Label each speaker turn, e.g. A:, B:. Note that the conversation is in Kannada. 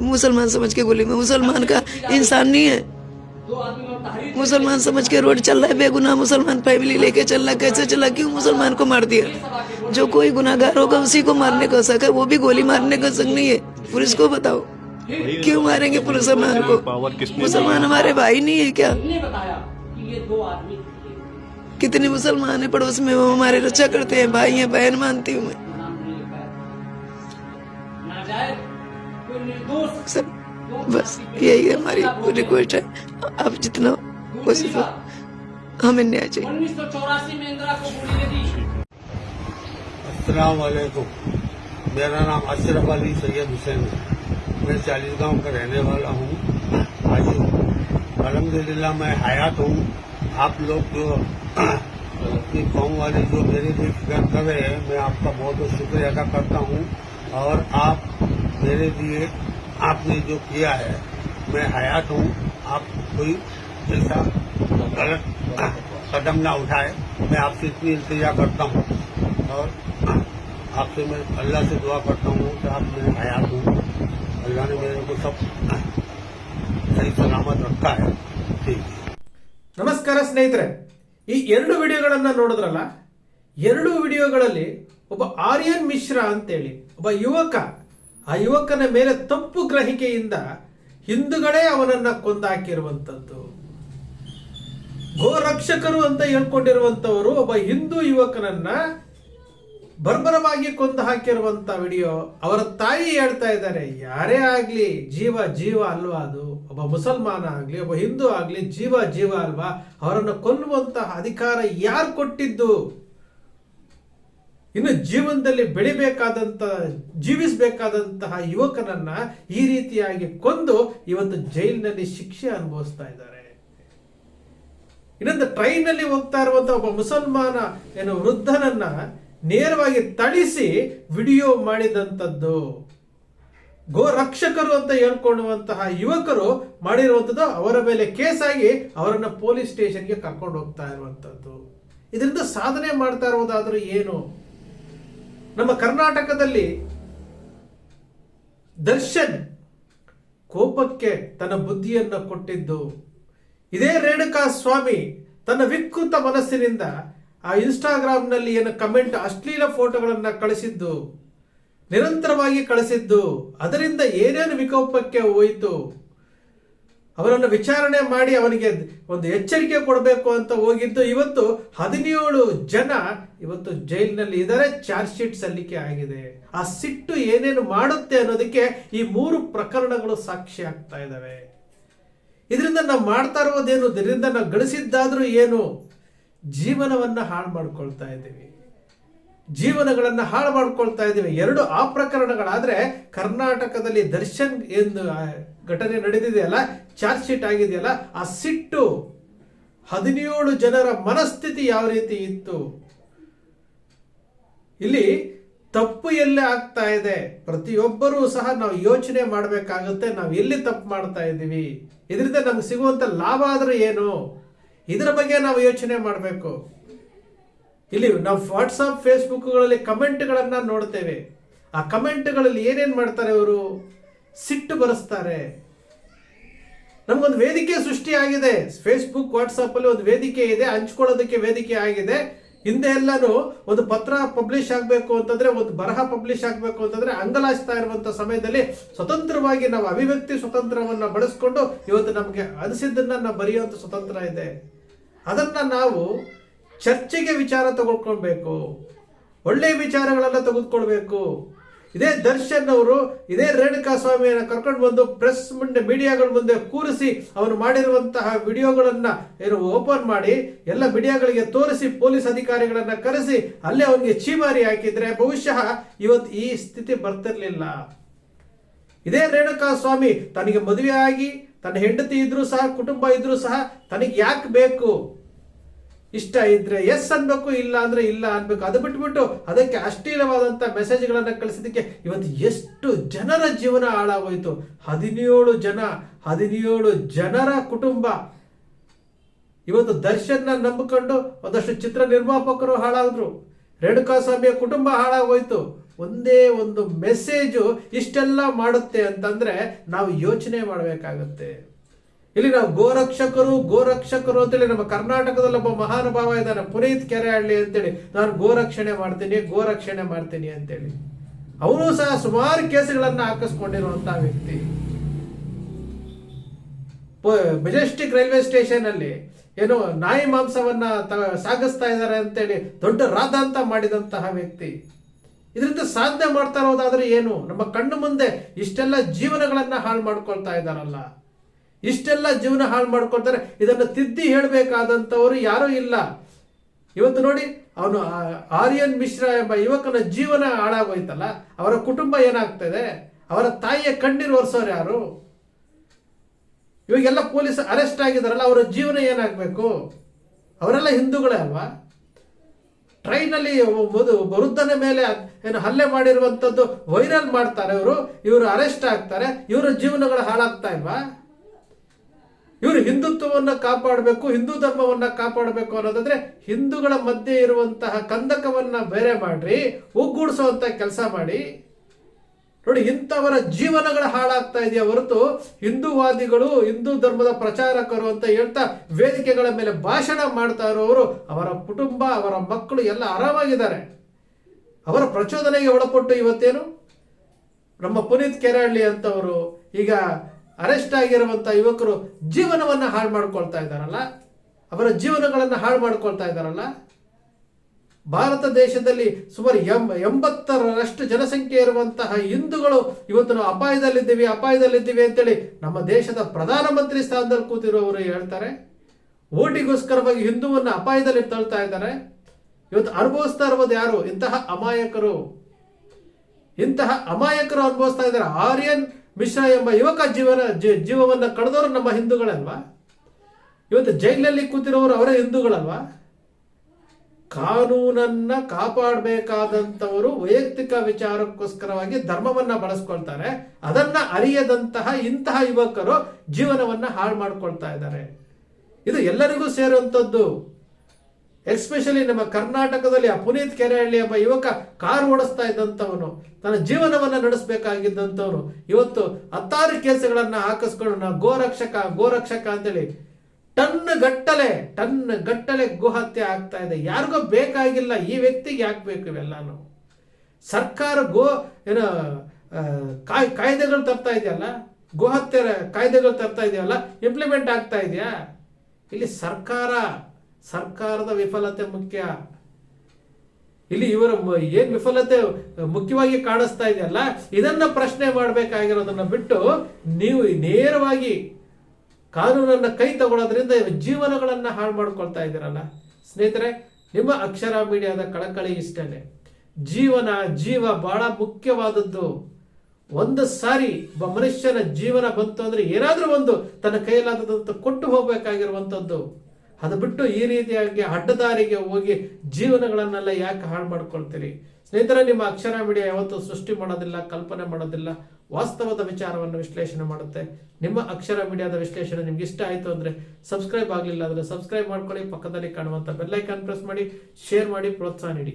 A: मुसलमान समझ के गोली में मुसलमान का इंसान नहीं है। मुसलमान समझ के रोड चल रहा है, बेगुनाह मुसलमान फैमिली लेके चल रहा कैसे चला क्यों मुसलमान को मार दिया? जो कोई गुनाहगार होगा, उसी को मारने का हक है, वो भी गोली मारने का हक नहीं है। पुलिस को बताओ, क्यों मारेंगे मुसलमान को? मुसलमान हमारे भाई नहीं है क्या। कितने मुसलमान है पड़ोस में, वो हमारे रक्षा करते हैं, भाई हैं, बहन मानती हूँ मैं। सर बस यही हमारी रिक्वेस्ट है। आप जितना कोशिश हो हमें न्याय चाहिए।
B: उन्नीस सौ चौरासी में इंदिरा को गोली
C: मेरा नाम अशरफ अली सैयद हुसैन है। मैं चालीस गाँव का रहने वाला हूँ। आज अलहमदिल्ला मैं हयात हूँ। आप लोग जो अपनी कौम वाले जो मेरे लिए फ़िक्र कर रहे हैं मैं आपका बहुत बहुत शुक्रिया अदा करता हूँ। और आप मेरे लिए आपने जो किया है मैं हयात हूँ आप कोई ऐसा गलत कदम ना उठाए मैं आपसे इतनी इल्तजा करता हूँ और आपसे मैं अल्लाह से दुआ करता हूँ कि आप मेरे हयात हूँ अल्लाह ने मेरे को सब सही सलामत रखा है ठीक है
D: ನಮಸ್ಕಾರ ಸ್ನೇಹಿತರೆ ಈ ಎರಡು ವಿಡಿಯೋಗಳನ್ನ ನೋಡಿದ್ರಲ್ಲ ಎರಡು ವಿಡಿಯೋಗಳಲ್ಲಿ ಒಬ್ಬ ಆರ್ಯನ್ ಮಿಶ್ರಾ ಅಂತೇಳಿ ಒಬ್ಬ ಯುವಕ ಆ ಯುವಕನ ಮೇಲೆ ತಪ್ಪು ಗ್ರಹಿಕೆಯಿಂದ ಹಿಂದುಗಳೇ ಅವನನ್ನ ಕೊಂದಾಕಿರುವಂತದ್ದು. ಗೋರಕ್ಷಕರು ಅಂತ ಹೇಳ್ಕೊಂಡಿರುವಂಥವರು ಒಬ್ಬ ಹಿಂದೂ ಯುವಕನನ್ನ ಬರ್ಬರವಾಗಿ ಕೊಂದು ಹಾಕಿರುವಂತ ವಿಡಿಯೋ ಅವರ ತಾಯಿ ಹೇಳ್ತಾ ಇದ್ದಾರೆ. ಯಾರೇ ಆಗ್ಲಿ ಜೀವ ಜೀವ ಅಲ್ವಾ ಅದು? ಒಬ್ಬ ಮುಸಲ್ಮಾನ ಆಗ್ಲಿ, ಒಬ್ಬ ಹಿಂದೂ ಆಗ್ಲಿ ಜೀವ ಜೀವ ಅಲ್ವಾ? ಅವರನ್ನು ಕೊಲ್ಲುವಂತಹ ಅಧಿಕಾರ ಯಾರು ಕೊಟ್ಟಿದ್ದು? ಇನ್ನು ಜೀವನದಲ್ಲಿ ಬೆಳಿಬೇಕಾದಂತಹ ಜೀವಿಸಬೇಕಾದಂತಹ ಯುವಕನನ್ನ ಈ ರೀತಿಯಾಗಿ ಕೊಂದು ಇವತ್ತು ಜೈಲಿನಲ್ಲಿ ಶಿಕ್ಷೆ ಅನುಭವಿಸ್ತಾ ಇದ್ದಾರೆ. ಇನ್ನೊಂದು ಟ್ರೈನ್ನಲ್ಲಿ ಹೋಗ್ತಾ ಇರುವಂತಹ ಒಬ್ಬ ಮುಸಲ್ಮಾನ ಏನು ವೃದ್ಧನನ್ನ ನೇರವಾಗಿ ತಳಿಸಿ ವಿಡಿಯೋ ಮಾಡಿದಂಥದ್ದು. ಗೋ ರಕ್ಷಕರು ಅಂತ ಹೇಳ್ಕೊಳ್ಳುವಂತಹ ಯುವಕರು ಮಾಡಿರುವಂಥದ್ದು ಅವರ ಮೇಲೆ ಕೇಸಾಗಿ ಅವರನ್ನ ಪೊಲೀಸ್ ಸ್ಟೇಷನ್ಗೆ ಕರ್ಕೊಂಡು ಹೋಗ್ತಾ ಇರುವಂಥದ್ದು. ಇದರಿಂದ ಸಾಧನೆ ಮಾಡ್ತಾ ಇರುವುದಾದ್ರೂ ಏನು? ನಮ್ಮ ಕರ್ನಾಟಕದಲ್ಲಿ ದರ್ಶನ್ ಕೋಪಕ್ಕೆ ತನ್ನ ಬುದ್ಧಿಯನ್ನು ಕೊಟ್ಟಿದ್ದು. ಇದೇ ರೇಣುಕಾ ಸ್ವಾಮಿ ತನ್ನ ವಿಕೃತ ಮನಸ್ಸಿನಿಂದ ಆ ಇನ್ಸ್ಟಾಗ್ರಾಮ್ನಲ್ಲಿ ಏನು ಕಮೆಂಟ್ ಅಶ್ಲೀಲ ಫೋಟೋಗಳನ್ನು ಕಳಿಸಿದ್ದು, ನಿರಂತರವಾಗಿ ಕಳಿಸಿದ್ದು, ಅದರಿಂದ ಏನೇನು ವಿಕೋಪಕ್ಕೆ ಹೋಯಿತು ಅವರನ್ನು ವಿಚಾರಣೆ ಮಾಡಿ ಅವನಿಗೆ ಒಂದು ಎಚ್ಚರಿಕೆ ಕೊಡಬೇಕು ಅಂತ ಹೋಗಿದ್ದು ಇವತ್ತು ಹದಿನೇಳು ಜನ ಇವತ್ತು ಜೈಲಿನಲ್ಲಿ ಇದ್ದಾರೆ. ಚಾರ್ಜ್ ಶೀಟ್ ಸಲ್ಲಿಕೆ ಆಗಿದೆ. ಆ ಸಿಟ್ಟು ಏನೇನು ಮಾಡುತ್ತೆ ಅನ್ನೋದಕ್ಕೆ ಈ ಮೂರು ಪ್ರಕರಣಗಳು ಸಾಕ್ಷಿ ಆಗ್ತಾ ಇದ್ದಾವೆ. ಇದರಿಂದ ನಾವು ಮಾಡ್ತಾ ಇರೋದೇನು? ಇದರಿಂದ ನಾವು ಗಳಿಸಿದ್ದಾದ್ರೂ ಏನು? ಜೀವನವನ್ನ ಹಾಳು ಮಾಡ್ಕೊಳ್ತಾ ಇದ್ದೀವಿ. ಜೀವನಗಳನ್ನ ಹಾಳು ಮಾಡ್ಕೊಳ್ತಾ ಇದ್ದೀವಿ. ಎರಡು ಆ ಪ್ರಕರಣಗಳಾದರೆ ಕರ್ನಾಟಕದಲ್ಲಿ ದರ್ಶನ್ ಎಂದು ಘಟನೆ ನಡೆದಿದೆಯಲ್ಲ, ಚಾರ್ಜ್ ಶೀಟ್ ಆಗಿದೆಯಲ್ಲ, ಆ ಸಿಟ್ಟು ಹದಿನೇಳು ಜನರ ಮನಸ್ಥಿತಿ ಯಾವ ರೀತಿ ಇತ್ತು? ಇಲ್ಲಿ ತಪ್ಪು ಎಲ್ಲೇ ಆಗ್ತಾ ಇದೆ? ಪ್ರತಿಯೊಬ್ಬರೂ ಸಹ ನಾವು ಯೋಚನೆ ಮಾಡಬೇಕಾಗುತ್ತೆ. ನಾವು ಎಲ್ಲಿ ತಪ್ಪು ಮಾಡ್ತಾ ಇದ್ದೀವಿ? ಇದರಿಂದ ನಮ್ಗೆ ಸಿಗುವಂತ ಲಾಭ ಆದ್ರೆ ಏನು? ಇದರ ಬಗ್ಗೆ ನಾವು ಯೋಚನೆ ಮಾಡಬೇಕು. ಇಲ್ಲಿ ನಾವು ವಾಟ್ಸಪ್ ಫೇಸ್ಬುಕ್ಗಳಲ್ಲಿ ಕಮೆಂಟ್ಗಳನ್ನು ನೋಡ್ತೇವೆ. ಆ ಕಮೆಂಟ್ಗಳಲ್ಲಿ ಏನೇನ್ ಮಾಡ್ತಾರೆ ಅವರು ಸಿಟ್ಟು ಬರೆಸ್ತಾರೆ. ನಮಗೊಂದು ವೇದಿಕೆ ಸೃಷ್ಟಿ ಆಗಿದೆ. ಫೇಸ್ಬುಕ್ ವಾಟ್ಸಪ್ ಅಲ್ಲಿ ಒಂದು ವೇದಿಕೆ ಇದೆ. ಹಂಚ್ಕೊಳ್ಳೋದಕ್ಕೆ ವೇದಿಕೆ ಆಗಿದೆ. ಹಿಂದೆ ಎಲ್ಲಾನು ಒಂದು ಪತ್ರ ಪಬ್ಲಿಷ್ ಆಗಬೇಕು ಅಂತಂದ್ರೆ, ಒಂದು ಬರಹ ಪಬ್ಲಿಷ್ ಆಗಬೇಕು ಅಂತಂದ್ರೆ ಅಂಗಲಾಚ್ತಾ ಇರುವಂಥ ಸಮಯದಲ್ಲಿ ಸ್ವತಂತ್ರವಾಗಿ ನಾವು ಅಭಿವ್ಯಕ್ತಿ ಸ್ವತಂತ್ರವನ್ನು ಬಳಸ್ಕೊಂಡು ಇವತ್ತು ನಮಗೆ ಅನಿಸಿದ್ದನ್ನು ನಾವು ಬರೆಯುವಂಥ ಸ್ವತಂತ್ರ ಇದೆ. ಅದನ್ನ ನಾವು ಚರ್ಚೆಗೆ ವಿಚಾರ ತಗೊಳ್ಕೊಳ್ಬೇಕು. ಒಳ್ಳೆಯ ವಿಚಾರಗಳೆಲ್ಲ ತೆಗೆದುಕೊಳ್ಬೇಕು. ಇದೇ ದರ್ಶನ್ ಅವರು, ಇದೇ ರೇಣುಕಾ ಸ್ವಾಮಿಯನ್ನು ಕರ್ಕೊಂಡು ಬಂದು ಪ್ರೆಸ್ ಮುಂದೆ ಮೀಡಿಯಾಗಳ ಮುಂದೆ ಕೂರಿಸಿ ಅವರು ಮಾಡಿರುವಂತಹ ವಿಡಿಯೋಗಳನ್ನು ಏನು ಓಪನ್ ಮಾಡಿ, ಎಲ್ಲ ಮೀಡಿಯಾಗಳಿಗೆ ತೋರಿಸಿ, ಪೊಲೀಸ್ ಅಧಿಕಾರಿಗಳನ್ನ ಕರೆಸಿ, ಅಲ್ಲೇ ಅವನಿಗೆ ಚೀಮಾರಿ ಹಾಕಿದ್ರೆ ಬಹುಶಃ ಇವತ್ತು ಈ ಸ್ಥಿತಿ ಬರ್ತಿರ್ಲಿಲ್ಲ. ಇದೇ ರೇಣುಕಾ ಸ್ವಾಮಿ, ತನಗೆ ಮದುವೆ ಆಗಿ ತನ್ನ ಹೆಂಡತಿ ಇದ್ದರೂ ಸಹ, ಕುಟುಂಬ ಇದ್ದರೂ ಸಹ ತನಗೆ ಯಾಕೆ ಬೇಕು? ಇಷ್ಟ ಇದ್ರೆ ಎಸ್ ಅನ್ಬೇಕು, ಇಲ್ಲ ಅಂದ್ರೆ ಇಲ್ಲ ಅನ್ಬೇಕು. ಅದು ಬಿಟ್ಬಿಟ್ಟು ಅದಕ್ಕೆ ಅಶ್ಲೀಲವಾದಂತ ಮೆಸೇಜ್ಗಳನ್ನ ಕಳಿಸಿದಕ್ಕೆ ಇವತ್ತು ಎಷ್ಟು ಜನರ ಜೀವನ ಹಾಳಾಗೋಯ್ತು. ಹದಿನೇಳು ಜನ, ಹದಿನೇಳು ಜನರ ಕುಟುಂಬ. ಇವತ್ತು ದರ್ಶನ್ನ ನಂಬಿಕೊಂಡು ಒಂದಷ್ಟು ಚಿತ್ರ ನಿರ್ಮಾಪಕರು ಹಾಳಾದ್ರು. ರೇಣುಕಾ ಸ್ವಾಮಿಯ ಕುಟುಂಬ ಹಾಳಾಗೋಯ್ತು. ಒಂದೇ ಒಂದು ಮೆಸೇಜು ಇಷ್ಟೆಲ್ಲ ಮಾಡುತ್ತೆ ಅಂತಂದ್ರೆ ನಾವು ಯೋಚನೆ ಮಾಡಬೇಕಾಗತ್ತೆ. ಇಲ್ಲಿ ನಾವು ಗೋರಕ್ಷಕರು ಗೋರಕ್ಷಕರು ಅಂತೇಳಿ ನಮ್ಮ ಕರ್ನಾಟಕದಲ್ಲಿ ಒಬ್ಬ ಮಹಾನುಭಾವ ಇದ್ದಾನೆ, ಪುನೀತ್ ಕೆರೆ ಹಳ್ಳಿ ಅಂತೇಳಿ. ನಾನು ಗೋರಕ್ಷಣೆ ಮಾಡ್ತೀನಿ ಗೋರಕ್ಷಣೆ ಮಾಡ್ತೀನಿ ಅಂತೇಳಿ. ಅವನು ಸಹ ಸುಮಾರು ಕೇಸುಗಳನ್ನು ಹಾಕಿಸ್ಕೊಂಡಿರುವಂತಹ ವ್ಯಕ್ತಿ. ಮೆಜೆಸ್ಟಿಕ್ ರೈಲ್ವೆ ಸ್ಟೇಷನ್ ಅಲ್ಲಿ ಏನು ನಾಯಿ ಮಾಂಸವನ್ನ ಸಾಗಿಸ್ತಾ ಇದ್ದಾರೆ ಅಂತೇಳಿ ದೊಡ್ಡ ರಾದಾಂತ ಮಾಡಿದಂತಹ ವ್ಯಕ್ತಿ. ಇದರಿಂದ ಸಾಧನೆ ಮಾಡ್ತಾ ಇರೋದಾದ್ರೆ ಏನು? ನಮ್ಮ ಕಣ್ಣು ಮುಂದೆ ಇಷ್ಟೆಲ್ಲ ಜೀವನಗಳನ್ನ ಹಾಳು ಮಾಡ್ಕೊಳ್ತಾ ಇದ್ದಾರಲ್ಲ ಇಷ್ಟೆಲ್ಲ ಜೀವನ ಹಾಳು ಮಾಡ್ಕೊಳ್ತಾರೆ. ಇದನ್ನು ತಿದ್ದಿ ಹೇಳಬೇಕಾದಂಥವರು ಯಾರೂ ಇಲ್ಲ. ಇವತ್ತು ನೋಡಿ, ಅವನು ಆರ್ಯನ್ ಮಿಶ್ರಾ ಎಂಬ ಯುವಕನ ಜೀವನ ಹಾಳಾಗೋಯ್ತಲ್ಲ, ಅವರ ಕುಟುಂಬ ಏನಾಗ್ತದೆ? ಅವರ ತಾಯಿಯ ಕಣ್ಣೀರು ಒರೆಸೋರು ಯಾರು? ಇವಾಗೆಲ್ಲ ಪೊಲೀಸ್ ಅರೆಸ್ಟ್ ಆಗಿದಾರಲ್ಲ, ಅವರ ಜೀವನ ಏನಾಗಬೇಕು? ಅವರೆಲ್ಲ ಹಿಂದೂಗಳೇ ಅಲ್ವಾ? ಟ್ರೈನಲ್ಲಿ ವೃದ್ಧನ ಮೇಲೆ ಏನು ಹಲ್ಲೆ ಮಾಡಿರುವಂಥದ್ದು ವೈರಲ್ ಮಾಡ್ತಾರೆ ಇವರು. ಇವರು ಅರೆಸ್ಟ್ ಆಗ್ತಾರೆ. ಇವರ ಜೀವನಗಳು ಹಾಳಾಗ್ತಾ ಇಲ್ವಾ? ಇವರು ಹಿಂದುತ್ವವನ್ನ ಕಾಪಾಡಬೇಕು, ಹಿಂದೂ ಧರ್ಮವನ್ನ ಕಾಪಾಡಬೇಕು ಅನ್ನೋದಾದ್ರೆ ಹಿಂದೂಗಳ ಮಧ್ಯೆ ಇರುವಂತಹ ಕಂದಕವನ್ನ ಬೇರೆ ಮಾಡ್ರಿ ಒಗ್ಗೂಡಿಸುವಂತ ಕೆಲಸ ಮಾಡಿ. ನೋಡಿ, ಇಂಥವರ ಜೀವನಗಳು ಹಾಳಾಗ್ತಾ ಇದೆಯಾ ಹೊರತು ಹಿಂದೂವಾದಿಗಳು, ಹಿಂದೂ ಧರ್ಮದ ಪ್ರಚಾರಕರು ಅಂತ ಹೇಳ್ತಾ ವೇದಿಕೆಗಳ ಮೇಲೆ ಭಾಷಣ ಮಾಡ್ತಾ ಇರೋರು, ಅವರ ಕುಟುಂಬ, ಅವರ ಮಕ್ಕಳು ಎಲ್ಲ ಆರಾಮಾಗಿದ್ದಾರೆ. ಅವರ ಪ್ರಚೋದನೆಗೆ ಒಳಪಟ್ಟು ಇವತ್ತೇನು? ನಮ್ಮ ಪುನೀತ್ ಕೆರಹಳ್ಳಿ ಅಂತವರು, ಈಗ ಅರೆಸ್ಟ್ ಆಗಿರುವಂಥ ಯುವಕರು ಜೀವನವನ್ನ ಹಾಳು ಮಾಡ್ಕೊಳ್ತಾ ಇದ್ದಾರಲ್ಲ? ಅವರ ಜೀವನಗಳನ್ನು ಹಾಳು ಮಾಡ್ಕೊಳ್ತಾ ಇದ್ದಾರಲ್ಲ? ಭಾರತ ದೇಶದಲ್ಲಿ ಸುಮಾರು ಎಂ ಎಂಬತ್ತರಷ್ಟು ಜನಸಂಖ್ಯೆ ಇರುವಂತಹ ಹಿಂದೂಗಳು ಇವತ್ತು ನಾವು ಅಪಾಯದಲ್ಲಿದ್ದೀವಿ ಅಪಾಯದಲ್ಲಿದ್ದೀವಿ ಅಂತೇಳಿ ನಮ್ಮ ದೇಶದ ಪ್ರಧಾನಮಂತ್ರಿ ಸ್ಥಾನದಲ್ಲಿ ಕೂತಿರುವವರು ಹೇಳ್ತಾರೆ. ಓಟಿಗೋಸ್ಕರವಾಗಿ ಹಿಂದೂವನ್ನ ಅಪಾಯದಲ್ಲಿ ತಳ್ತಾ ಇದ್ದಾರೆ. ಇವತ್ತು ಅನುಭವಿಸ್ತಾ ಇರುವುದು ಯಾರು? ಇಂತಹ ಅಮಾಯಕರು. ಇಂತಹ ಅಮಾಯಕರು ಅನುಭವಿಸ್ತಾ ಇದ್ದಾರೆ. ಆರ್ಯನ್ ಮಿಶ್ರಾ ಎಂಬ ಯುವಕ ಜೀವನ ಜೀವವನ್ನು ಕಳೆದವರು ನಮ್ಮ ಹಿಂದೂಗಳಲ್ವಾ? ಇವತ್ತು ಜೈಲಲ್ಲಿ ಕೂತಿರೋರು ಅವರೇ ಹಿಂದೂಗಳಲ್ವಾ? ಕಾನೂನನ್ನ ಕಾಪಾಡಬೇಕಾದಂಥವರು ವೈಯಕ್ತಿಕ ವಿಚಾರಕ್ಕೋಸ್ಕರವಾಗಿ ಧರ್ಮವನ್ನ ಬಳಸ್ಕೊಳ್ತಾರೆ. ಅದನ್ನ ಅರಿಯದಂತಹ ಇಂತಹ ಯುವಕರು ಜೀವನವನ್ನ ಹಾಳು ಮಾಡ್ಕೊಳ್ತಾ ಇದ್ದಾರೆ. ಇದು ಎಲ್ಲರಿಗೂ ಸೇರುವಂಥದ್ದು. ಎಸ್ಪೆಷಲಿ ನಮ್ಮ ಕರ್ನಾಟಕದಲ್ಲಿ ಆ ಪುನೀತ್ ಕೆರೆಹಳ್ಳಿ ಎಂಬ ಯುವಕ ಕಾರು ಓಡಿಸ್ತಾ ಇದ್ದಂಥವನು, ತನ್ನ ಜೀವನವನ್ನು ನಡೆಸಬೇಕಾಗಿದ್ದಂಥವನು, ಇವತ್ತು ಹತ್ತಾರು ಕೇಸುಗಳನ್ನ ಹಾಕಿಸ್ಕೊಂಡು ನಾವು ಗೋರಕ್ಷಕ ಗೋರಕ್ಷಕ ಅಂತೇಳಿ ಟನ್ ಗಟ್ಟಲೆ ಟನ್ ಗಟ್ಟಲೆ ಗೋಹತ್ಯೆ ಆಗ್ತಾ ಇದೆ. ಯಾರಿಗೂ ಬೇಕಾಗಿಲ್ಲ, ಈ ವ್ಯಕ್ತಿಗೆ ಯಾಕೆ ಬೇಕು ಇವೆಲ್ಲಾನು. ಸರ್ಕಾರ ಗೋ, ಏನೋ ಕಾಯ್, ಕಾಯ್ದೆಗಳು ತರ್ತಾ ಇದೆಯಲ್ಲ? ಗೋಹತ್ಯೆ ಕಾಯ್ದೆಗಳು ತರ್ತಾ ಇದೆಯಲ್ಲ? ಇಂಪ್ಲಿಮೆಂಟ್ ಆಗ್ತಾ ಇದೆಯಾ? ಇಲ್ಲಿ ಸರ್ಕಾರ ಸರ್ಕಾರದ ವಿಫಲತೆ ಮುಖ್ಯ. ಇಲ್ಲಿ ಇವರ ಏನ್ ವಿಫಲತೆ ಮುಖ್ಯವಾಗಿ ಕಾಣಿಸ್ತಾ ಇದೆಯಲ್ಲ, ಇದನ್ನ ಪ್ರಶ್ನೆ ಮಾಡಬೇಕಾಗಿರೋದನ್ನ ಬಿಟ್ಟು ನೀವು ನೇರವಾಗಿ ಕಾನೂನನ್ನ ಕೈ ತಗೊಳ್ಳೋದ್ರಿಂದ ಜೀವನಗಳನ್ನ ಹಾಳು ಮಾಡ್ಕೊಳ್ತಾ ಇದ್ದೀರಲ್ಲ. ಸ್ನೇಹಿತರೆ, ನಿಮ್ಮ ಅಕ್ಷರ ಮೀಡಿಯಾದ ಕಳಕಳಿ ಇಷ್ಟನೇ. ಜೀವನ, ಜೀವ ಬಹಳ ಮುಖ್ಯವಾದದ್ದು. ಒಂದು ಸಾರಿ ಒಬ್ಬ ಮನುಷ್ಯನ ಜೀವನ ಬಂತು ಅಂದ್ರೆ ಏನಾದರೂ ಒಂದು ತನ್ನ ಕೈಲಾದದಂತ ಕೊಟ್ಟು ಹೋಗ್ಬೇಕಾಗಿರುವಂಥದ್ದು ಅದು ಬಿಟ್ಟು ಈ ರೀತಿಯಾಗಿ ಅಡ್ಡದಾರಿಗೆ ಹೋಗಿ ಜೀವನಗಳನ್ನೆಲ್ಲ ಯಾಕೆ ಹಾಳು ಮಾಡ್ಕೊಳ್ತೀರಿ? ಸ್ನೇಹಿತರೆ, ನಿಮ್ಮ ಅಕ್ಷರ ಮೀಡಿಯಾ ಯಾವತ್ತೂ ಸೃಷ್ಟಿ ಮಾಡೋದಿಲ್ಲ, ಕಲ್ಪನೆ ಮಾಡೋದಿಲ್ಲ. ವಾಸ್ತವದ ವಿಚಾರವನ್ನು ವಿಶ್ಲೇಷಣೆ ಮಾಡುತ್ತೆ. ನಿಮ್ಮ ಅಕ್ಷರ ಮೀಡಿಯಾದ ವಿಶ್ಲೇಷಣೆ ನಿಮ್ಗೆ ಇಷ್ಟ ಆಯಿತು ಅಂದ್ರೆ ಸಬ್ಸ್ಕ್ರೈಬ್ ಆಗಲಿಲ್ಲ ಅಂದ್ರೆ ಸಬ್ಸ್ಕ್ರೈಬ್ ಮಾಡ್ಕೊಳ್ಳಿ. ಪಕ್ಕದಲ್ಲಿ ಕಾಣುವಂಥ ಬೆಲ್ಲೈಕಾನ್ ಪ್ರೆಸ್ ಮಾಡಿ, ಶೇರ್ ಮಾಡಿ, ಪ್ರೋತ್ಸಾಹ ನೀಡಿ.